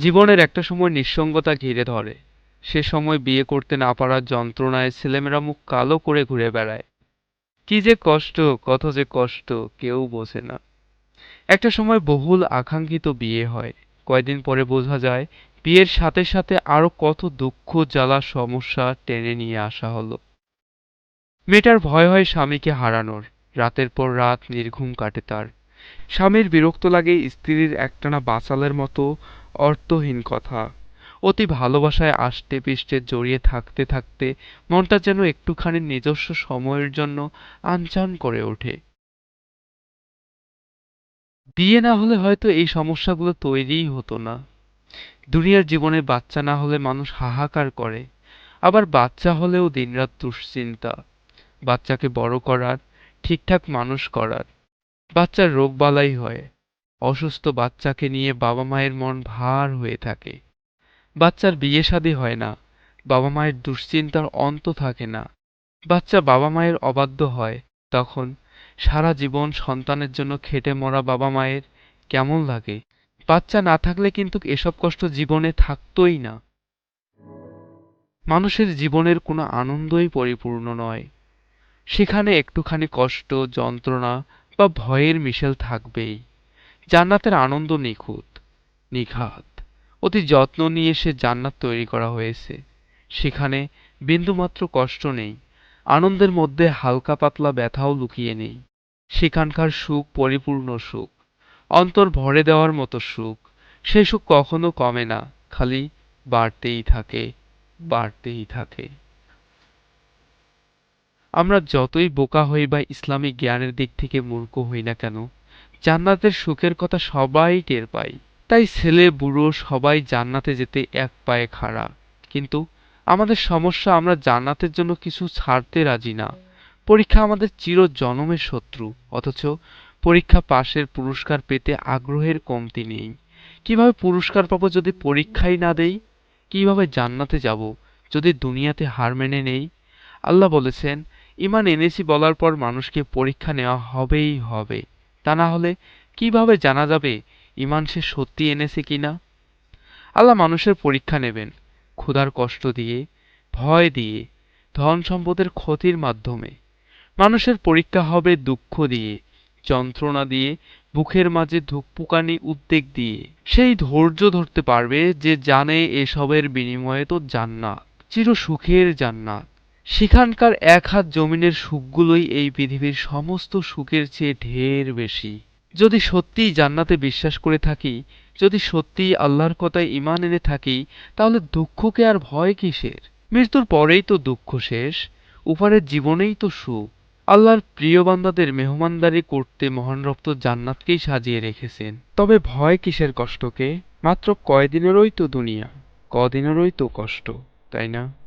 জীবনের একটা সময় নিঃসঙ্গতা ঘিরে ধরে। সে সময় বিয়ে করতে না পারার যন্ত্রণায় ছেলেমেয়েরা মুখ কালো করে ঘুরে বেড়ায়। কি যে কষ্ট, কত যে কষ্ট, কেউ বোঝে না। একটা সময় বহুল আকাঙ্ক্ষিত বিয়ে হয়। কয়দিন পরে বোঝা যায়, বিয়ের সাথে সাথে আরও কত দুঃখ, জ্বালা, সমস্যা টেনে নিয়ে আসা হলো। মেয়েটার ভয় হয় স্বামীকে হারানোর। রাতের পর রাত নির্ঘুম কাটে তার। স্বামীর বিরক্ত লাগে স্ত্রীর একটানা বাঁচালের মতো অর্থহীন কথা। অতি ভালোবাসায় আষ্টে পিষ্টে জড়িয়ে থাকতে থাকতে মনটা যেন একটুখানি নিজস্ব সময়ের জন্য আনচান করে ওঠে। বিয়ে না হলে হয়তো এই সমস্যাগুলো তৈরিই হতো না। দুনিয়ার জীবনে বাচ্চা না হলে মানুষ হাহাকার করে। আবার বাচ্চা হলেও দিনরাত দুশ্চিন্তা। বাচ্চাকে বড় করার, ঠিকঠাক মানুষ করার। বাচ্চার রোগ বালাই হয়। অসুস্থ বাচ্চাকে নিয়ে বাবা মায়ের মন ভার হয়ে থাকে। বাচ্চার বিয়ে শাদী হয় না, বাবা মায়ের দুশ্চিন্তার অন্ত থাকে না। বাচ্চা বাবা মায়ের অবাধ্য হয়, তখন সারা জীবন সন্তানের জন্য খেটে মরা বাবা মায়ের কেমন লাগে? বাচ্চা না থাকলে কিন্তু এসব কষ্ট জীবনে থাকতোই না। মানুষের জীবনের কোনো আনন্দই পরিপূর্ণ নয়। সেখানে একটুখানি কষ্ট, যন্ত্রণা বা ভয়ের মিশেল থাকবেই। জান্নাতের আনন্দ নিখুঁত নিঘাত অতি যত্ন নিয়ে সে জান্নাত তৈরি করা হয়েছে। সেখানে বিন্দুমাত্র কষ্ট নেই, আনন্দের মধ্যে হালকা পাতলা ব্যথাও লুকিয়ে নেই। সেখানকার সুখ পরিপূর্ণ সুখ, অন্তর ভরে দেওয়ার মতো সুখ। সেই সুখ কখনো কমে না, খালি বাড়তেই থাকে বাড়তেই থাকে। আমরা যতই বোকা হই বা ইসলামিক জ্ঞানের দিক থেকে মূর্খ হই না কেন জান্নাতের সুখের কথা সবাই টের পাই তাই ছেলে, বুড়ো সবাই জান্নাতে যেতে এক পায়ে খাড়া। কিন্তু আমাদের সমস্যা আমরা জান্নাতের জন্য কিছু ছাড়তে রাজি না। পরীক্ষা আমাদের চির জনমের শত্রু, অথচ পরীক্ষা পাশের পুরস্কার পেতে আগ্রহের কমতি নেই। কীভাবে পুরস্কার পাবো যদি পরীক্ষাই না দেই? কীভাবে জান্নাতে যাব যদি দুনিয়াতে হার মেনে নেই? আল্লাহ বলেছেন, ইমান এনেছি বলার পর মানুষকে পরীক্ষা নেওয়া হবেই হবে। তা না হলে কীভাবে জানা যাবে ইমান সে সত্যি এনেছে কিনা আল্লাহ মানুষের পরীক্ষা নেবেন, ক্ষুধার কষ্ট দিয়ে, ভয় দিয়ে, ধন সম্পদের ক্ষতির মাধ্যমে। মানুষের পরীক্ষা হবে দুঃখ দিয়ে, যন্ত্রণা দিয়ে, বুকের মাঝে ধুকপুকানি উদ্বেগ দিয়ে। সেই ধৈর্য ধরতে পারবে যে জানে এসবের বিনিময়ে তো জান্নাত চির সুখের জান্নাত। সেখানকার এক হাত জমিনের সুখগুলোই এই পৃথিবীর সমস্ত সুখের চেয়ে ঢের বেশি। যদি সত্যিই জান্নাতে বিশ্বাস করে থাকি, যদি সত্যিই আল্লাহর কথায় ইমান এনে থাকি, তাহলে দুঃখকে আর ভয় কিসের? মৃত্যুর পরেই তো দুঃখ শেষ, উপরের জীবনেই তো সুখ। আল্লাহর প্রিয় বান্দাদের মেহমানদারি করতে মহান রপ্ত জান্নাতকেই সাজিয়ে রেখেছেন। তবে ভয় কিসের কষ্টকে? মাত্র কয়দিনেরই তো দুনিয়া, কদিনেরই তো কষ্ট, তাই না?